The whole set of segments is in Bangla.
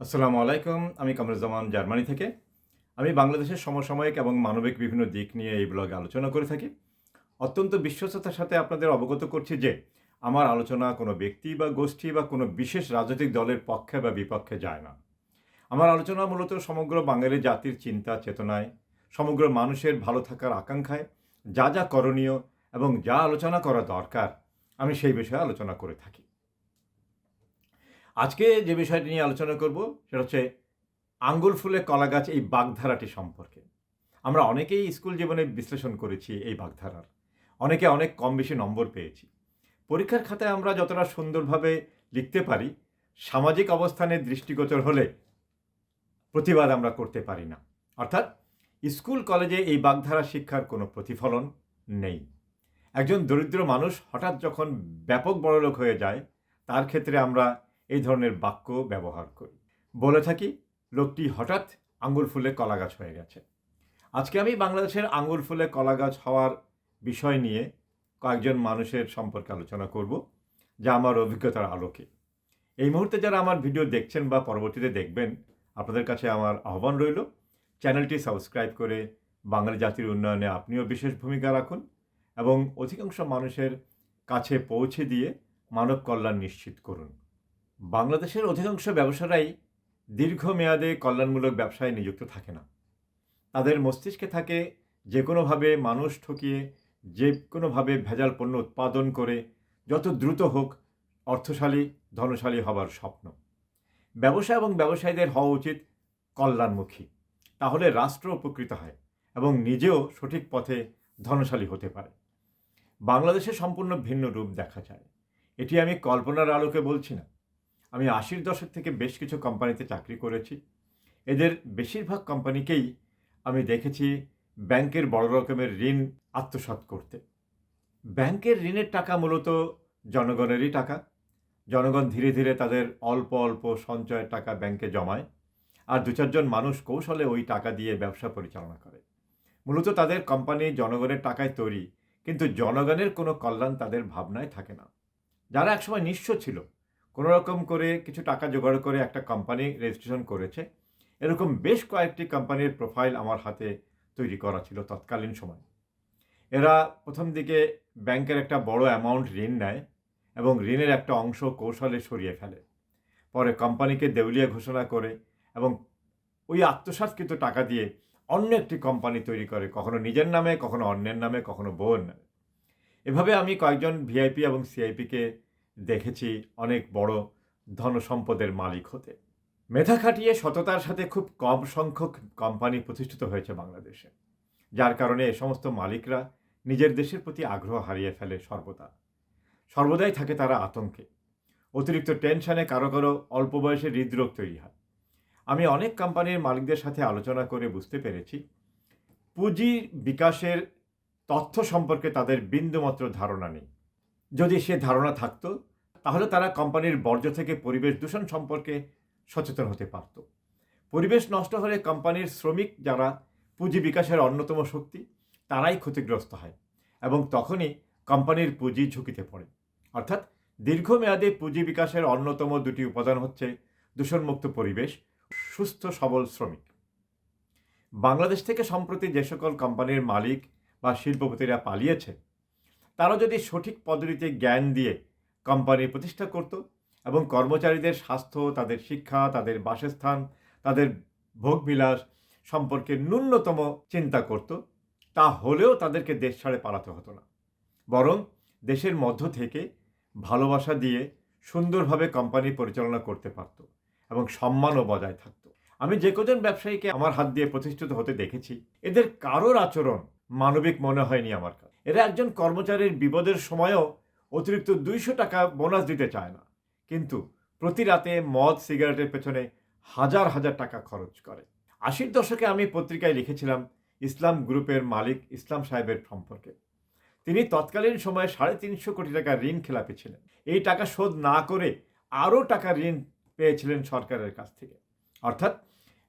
আসসালামু আলাইকুম, আমি কামরুজ্জামান জার্মানি থেকে। আমি বাংলাদেশের সমসাময়িক এবং মানবিক বিভিন্ন দিক নিয়ে এই ব্লগে আলোচনা করে থাকি। অত্যন্ত বিশ্বস্ততার সাথে আপনাদের অবগত করছি যে, আমার আলোচনা কোনো ব্যক্তি বা গোষ্ঠী বা কোনো বিশেষ রাজনৈতিক দলের পক্ষে বা বিপক্ষে যায় না। আমার আলোচনা মূলত সমগ্র বাঙালি জাতির চিন্তা, চেতনায়, সমগ্র মানুষের ভালো থাকার আকাঙ্ক্ষায় যা যা করণীয় এবং যা আলোচনা করা দরকার, আমি সেই বিষয়ে আলোচনা করে থাকি। আজকে যে বিষয়টি নিয়ে আলোচনা করব, সেটা হচ্ছে আঙ্গুল ফুলে কলা গাছ এই বাগধারাটি সম্পর্কে। আমরা অনেকেই স্কুল জীবনে বিশ্লেষণ করেছি এই বাগধারার। অনেকে অনেক কম বেশি নম্বর পেয়েছি। পরীক্ষার খাতায় আমরা যতটা সুন্দরভাবে লিখতে পারি, সামাজিক অবস্থানে দৃষ্টিগোচর হলে প্রতিবাদ আমরা করতে পারি না। অর্থাৎ স্কুল, কলেজে এই বাগধারা শিক্ষার কোনো প্রতিফলন নেই। একজন দরিদ্র মানুষ হঠাৎ যখন ব্যাপক বড়লোক হয়ে যায়, তার ক্ষেত্রে আমরা এই ধরনের বাক্য ব্যবহার করি। বলে থাকি, লোকটি হঠাৎ আঙ্গুল ফুলে কলা গাছ হয়ে গেছে। আজকে আমি বাংলাদেশের আঙ্গুল ফুলে কলা গাছ হওয়ার বিষয় নিয়ে কয়েকজন মানুষের সম্পর্কে আলোচনা করব, যা আমার অভিজ্ঞতার আলোকে। এই মুহূর্তে যারা আমার ভিডিও দেখছেন বা পরবর্তীতে দেখবেন, আপনাদের কাছে আমার আহ্বান রইল, চ্যানেলটি সাবস্ক্রাইব করে বাঙালি জাতির উন্নয়নে আপনিও বিশেষ ভূমিকা রাখুন এবং অধিকাংশ মানুষের কাছে পৌঁছে দিয়ে মানব কল্যাণ নিশ্চিত করুন। বাংলাদেশের অধিকাংশ ব্যবসারাই দীর্ঘমেয়াদে কল্যাণমূলক ব্যবসায় নিযুক্ত থাকে না। তাদের মস্তিষ্কে থাকে যে কোনোভাবে মানুষ ঠকিয়ে যে কোনোভাবে ভেজাল পণ্য উৎপাদন করে, যত দ্রুত হোক অর্থশালী, ধনশালী হবার স্বপ্ন। ব্যবসা এবং ব্যবসায়ীদের হওয়া উচিত কল্যাণমুখী। তাহলে রাষ্ট্র উপকৃত হয় এবং নিজেও সঠিক পথে ধনশালী হতে পারে। বাংলাদেশে সম্পূর্ণ ভিন্ন রূপ দেখা যায়। এটি আমি কল্পনার আলোকে বলছি না। আমি আশির দশক থেকে বেশ কিছু কোম্পানিতে চাকরি করেছি। এদের বেশিরভাগ কোম্পানিকেই আমি দেখেছি ব্যাংকের বড় রকমের ঋণ আত্মসাৎ করতে। ব্যাংকের ঋণের টাকা মূলত জনগণেরই টাকা। জনগণ ধীরে ধীরে তাদের অল্প অল্প সঞ্চয়ের টাকা ব্যাংকে জমায় আর দু চারজন মানুষ কৌশলে ওই টাকা দিয়ে ব্যবসা পরিচালনা করে। মূলত তাদের কোম্পানি জনগণের টাকায় তৈরি, কিন্তু জনগণের কোনো কল্যাণ তাদের ভাবনায় থাকে না। যারা একসময় নিঃস্ব ছিল কোনো রকম করে কিছু টাকা জোগাড় করে একটা কোম্পানি রেজিস্ট্রেশন করেছে। এরকম বেশ কয়েকটি কোম্পানির প্রোফাইল আমার হাতে তৈরি করা ছিল তৎকালীন সময়। এরা প্রথম দিকে ব্যাংকের একটা বড় অ্যামাউন্ট ঋণ নেয় এবং ঋণের একটা অংশ কৌশলে সরিয়ে ফেলে। পরে কোম্পানিকে দেউলিয়া ঘোষণা করে এবং ওই আত্মসাৎকৃত টাকা দিয়ে অন্য একটি কোম্পানি তৈরি করে, কখনো নিজের নামে, কখনো অন্যের নামে, কখনো বউয়ের নামে। এভাবে আমি কয়েকজন ভিআইপি এবং সিআইপিকে দেখেছি অনেক বড় ধনসম্পদের মালিক হতে। মেধা খাটিয়ে সততার সাথে খুব কম সংখ্যক কোম্পানি প্রতিষ্ঠিত হয়েছে বাংলাদেশে, যার কারণে এ সমস্ত মালিকরা নিজের দেশের প্রতি আগ্রহ হারিয়ে ফেলে সর্বদা। সর্বদাই থাকে তারা আতঙ্কে। অতিরিক্ত টেনশনে কারও কারও অল্প বয়সে হৃদরোগ তৈরি হয়। আমি অনেক কোম্পানির মালিকদের সাথে আলোচনা করে বুঝতে পেরেছি, পুঁজি বিকাশের তথ্য সম্পর্কে তাদের বিন্দুমাত্র ধারণা নেই। যদি সে ধারণা থাকতো, তাহলে তারা কোম্পানির বর্জ্য থেকে পরিবেশ দূষণ সম্পর্কে সচেতন হতে পারত। পরিবেশ নষ্ট হলে কোম্পানির শ্রমিক যারা পুঁজি বিকাশের অন্যতম শক্তি, তারাই ক্ষতিগ্রস্ত হয় এবং তখনই কোম্পানির পুঁজি ঝুঁকিতে পড়ে। অর্থাৎ দীর্ঘমেয়াদে পুঁজি বিকাশের অন্যতম দুটি উপাদান হচ্ছে দূষণমুক্ত পরিবেশ, সুস্থ সবল শ্রমিক। বাংলাদেশ থেকে সম্প্রতি যে সকল কোম্পানির মালিক বা শিল্পপতিরা পালিয়েছে তারা যদি সঠিক পদ্ধতিতে জ্ঞান দিয়ে কোম্পানি প্রতিষ্ঠা করত এবং কর্মচারীদের স্বাস্থ্য, তাদের শিক্ষা, তাদের বাসস্থান, তাদের ভোগবিলাস সম্পর্কে ন্যূনতম চিন্তা করত তা হলেও তাদেরকে দেশ ছাড়ে পালাতে হতো না। বরং দেশের মধ্য থেকে ভালোবাসা দিয়ে সুন্দরভাবে কোম্পানি পরিচালনা করতে পারত এবং সম্মানও বজায় থাকত। আমি যে কজন ব্যবসায়ীকে আমার হাত দিয়ে প্রতিষ্ঠিত হতে দেখেছি, এদের কারোর আচরণ মানবিক মনে হয়নি আমার কাছে। এরা একজন কর্মচারীর বিপদের সময়ও অতিরিক্ত দুইশো টাকা বোনাস দিতে চায় না। কিন্তু প্রতি রাতে মদ, সিগারেটের পেছনে হাজার হাজার টাকা খরচ করে। আশির দশকে আমি পত্রিকায় লিখেছিলাম ইসলাম গ্রুপের মালিক ইসলাম সাহেবের সম্পর্কে। তিনি তৎকালীন সময়ে সাড়ে তিনশো কোটি টাকা ঋণ খেলাপি ছিলেন। এই টাকা শোধ না করে আরও টাকা ঋণ পেয়েছিলেন সরকারের কাছ থেকে। অর্থাৎ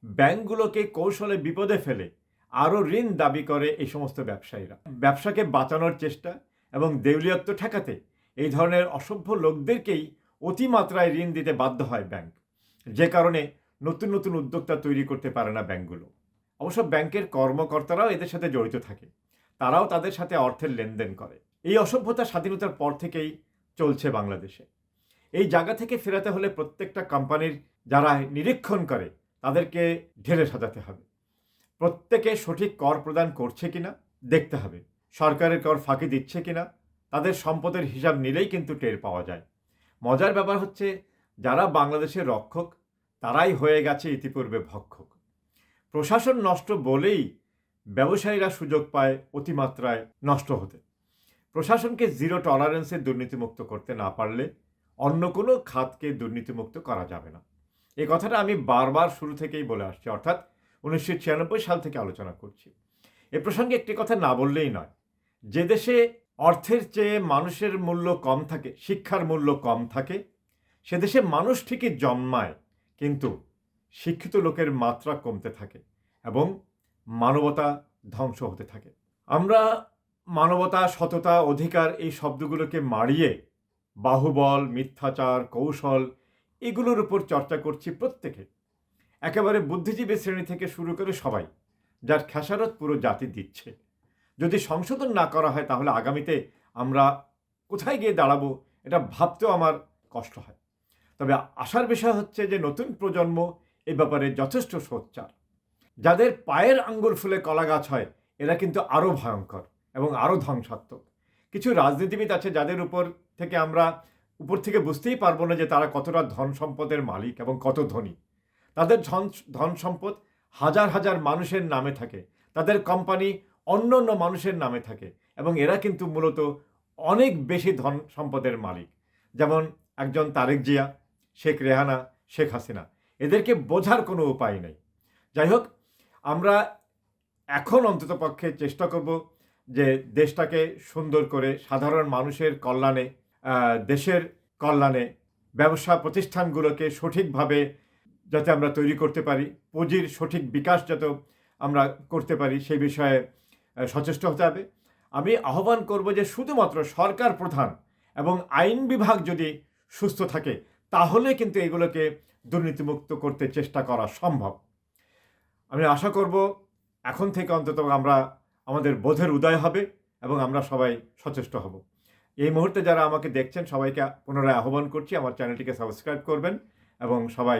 ব্যাংকগুলোকে কৌশলে বিপদে ফেলে আরও ঋণ দাবি করে এই সমস্ত ব্যবসায়ীরা। ব্যবসাকে বাঁচানোর চেষ্টা এবং দেউলিয়ত্ব ঠেকাতে এই ধরনের অসভ্য লোকদেরকেই অতিমাত্রায় ঋণ দিতে বাধ্য হয় ব্যাংক। যে কারণে নতুন নতুন উদ্যোক্তা তৈরি করতে পারে না ব্যাংকগুলো। অবশ্য ব্যাংকের কর্মকর্তারাও এদের সাথে জড়িত থাকে। তারাও তাদের সাথে অর্থের লেনদেন করে। এই অসভ্যতা স্বাধীনতার পর থেকেই চলছে বাংলাদেশে। এই জায়গা থেকে ফেরাতে হলে প্রত্যেকটা কোম্পানির যারা নিরীক্ষণ করে, তাদেরকে ঢেলে সাজাতে হবে। প্রত্যেকে সঠিক কর প্রদান করছে কিনা, দেখতে হবে। সরকারের কর ফাঁকি দিচ্ছে কিনা, তাদের সম্পদের হিসাব নিলেই কিন্তু টের পাওয়া যায়। মজার ব্যাপার হচ্ছে, যারা বাংলাদেশের রক্ষক, তারাই হয়ে গেছে ইতিপূর্বে ভক্ষক। প্রশাসন নষ্ট বলেই ব্যবসায়ীরা সুযোগ পায় অতিমাত্রায় নষ্ট হতে। প্রশাসনকে জিরো টলারেন্সে দুর্নীতিমুক্ত করতে না পারলে অন্য কোনো খাতকে দুর্নীতিমুক্ত করা যাবে না। এই কথাটা আমি বারবার শুরু থেকেই বলে আসছি, অর্থাৎ উনিশশো ছিয়ানব্বই সাল থেকে আলোচনা করছি। এ প্রসঙ্গে একটি কথা না বললেই নয়। যে দেশে অর্থের চেয়ে মানুষের মূল্য কম থাকে, শিক্ষার মূল্য কম থাকে, সে দেশে মানুষ ঠিকই জন্মায়, কিন্তু শিক্ষিত লোকের মাত্রা কমতে থাকে এবং মানবতা ধ্বংস হতে থাকে। আমরা মানবতা, সততা, অধিকার এই শব্দগুলোকে মারিয়ে বাহুবল, মিথ্যাচার, কৌশল এগুলোর উপর চর্চা করছি প্রত্যেকে। একেবারে বুদ্ধিজীবী শ্রেণি থেকে শুরু করে সবাই, যার খেসারত পুরো জাতি দিচ্ছে। যদি সংশোধন না করা হয়, তাহলে আগামীতে আমরা কোথায় গিয়ে দাঁড়াবো, এটা ভাবতেও আমার কষ্ট হয়। তবে আশার বিষয় হচ্ছে যে, নতুন প্রজন্ম এ ব্যাপারে যথেষ্ট সোচ্চার। যাদের পায়ের আঙ্গুল ফুলে কলা গাছ হয়, এরা কিন্তু আরও ভয়ঙ্কর এবং আরও ধ্বংসাত্মক। কিছু রাজনীতিবিদ আছে যাদের উপর থেকে আমরা, উপর থেকে বুঝতেই পারব না যে তারা কতটা ধন সম্পদের মালিক এবং কত ধনী। তাদের ধন ধন সম্পদ হাজার হাজার মানুষের নামে থাকে। তাদের কোম্পানি অন্য অন্য মানুষের নামে থাকে এবং এরা কিন্তু মূলত অনেক বেশি ধন সম্পদের মালিক। যেমন একজন তারেক জিয়া, শেখ রেহানা, শেখ হাসিনা। এদেরকে বোঝার কোনো উপায় নেই। যাই হোক, আমরা এখন অন্ততপক্ষে চেষ্টা করব যে দেশটাকে সুন্দর করে সাধারণ মানুষের কল্যাণে দেশের কল্যাণে, ব্যবসা প্রতিষ্ঠানগুলোকে সঠিকভাবে যাতে আমরা তৈরি করতে পারি, পুঁজির সঠিক বিকাশ যাতে আমরা করতে পারি সেই বিষয়ে সচেষ্ট হতে হবে। আমি আহ্বান করব যে শুধুমাত্র সরকার প্রধান এবং আইন বিভাগ যদি সুস্থ থাকে, তাহলে কিন্তু এগুলোকে দুর্নীতিমুক্ত করতে চেষ্টা করা সম্ভব। আমি আশা করব এখন থেকে অন্তত আমরা আমাদের বোধের উদয় হবে এবং আমরা সবাই সচেষ্ট হব। এই মুহূর্তে যারা আমাকে দেখছেন, সবাইকে পুনরায় আহ্বান করছি, আমার চ্যানেলটিকে সাবস্ক্রাইব করবেন এবং সবাই